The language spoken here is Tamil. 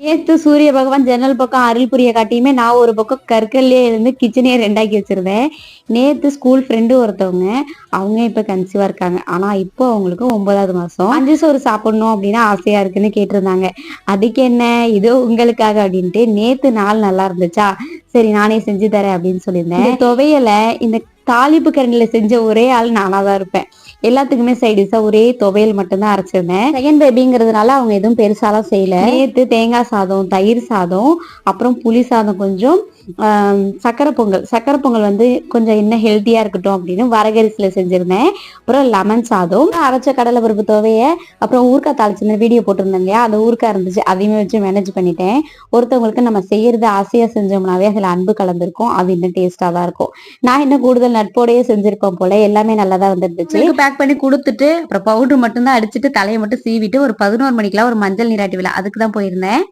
நேத்து சூரிய பகவான் ஜன்னல் பக்கம் அருள் புரிய காட்டியுமே நான் ஒரு பக்கம் கற்கல்லே இருந்து கிச்சனே ரெண்டாக்கி வச்சிருந்தேன். நேத்து ஸ்கூல் ஃப்ரெண்டு ஒருத்தவங்க அவங்க இப்ப கன்சீவா இருக்காங்க. ஆனா இப்போ அவங்களுக்கு ஒன்பதாவது மாசம். அஞ்சு சோறு சாப்பிடணும் அப்படின்னு ஆசையா இருக்குன்னு கேட்டிருந்தாங்க. அதுக்கு என்ன? இது உங்களுக்காக அப்படின்ட்டு நேத்து நாள் நல்லா இருந்துச்சா? சரி நானே செஞ்சு தரேன் அப்படின்னு சொல்லியிருந்தேன். துவையலை துவையல இந்த தாலிப்பு கரண்டில செஞ்ச ஒரே ஆள் நானா தான் இருப்பேன். எல்லாத்துக்குமே சைடிஷா ஒரே துவையல் மட்டும்தான் அரைச்சிருந்தேன். செகண்ட் பேபிங்கிறதுனால அவங்க எதுவும் பெருசாலாம் செய்யல. நேத்து தேங்காய் சாதம் தயிர் சாதம் அப்புறம் புளி சாதம் கொஞ்சம் சக்கரை பொங்கல். சக்கரை பொங்கல் வந்து கொஞ்சம் இன்னும் ஹெல்த்தியா இருக்கட்டும் அப்படின்னு வரகரிசில செஞ்சிருந்தேன். அப்புறம் லெமன் சாதம் அரைச்ச கடலை பருப்பு துவைய அப்புறம் ஊறுக்காய் தாளிச்சிருந்த வீடியோ போட்டிருந்தேன் இல்லையா? அந்த ஊறுக்காய் இருந்துச்சு. அதையுமே வச்சு மேனேஜ் பண்ணிட்டேன். ஒருத்தவங்களுக்கு நம்ம செய்யறது ஆசையா செஞ்சோம்னாவே அதுல அன்பு கலந்துருக்கும். அது இன்னும் டேஸ்டா தான் இருக்கும். நான் இன்னும் கூடுதல் நட்போடையே செஞ்சிருக்கோம் போல. எல்லாமே நல்லா தான் வந்துருந்துச்சு பேக் பண்ணி கொடுத்துட்டு அப்புறம் பவுடர் மட்டும் தான் அடிச்சுட்டு தலையை மட்டும் சீவிட்டு ஒரு பதினோரு மணிக்கெல்லாம் ஒரு மஞ்சள் நீராட்டி விழா. அதுக்கு தான் போயிருந்தேன்.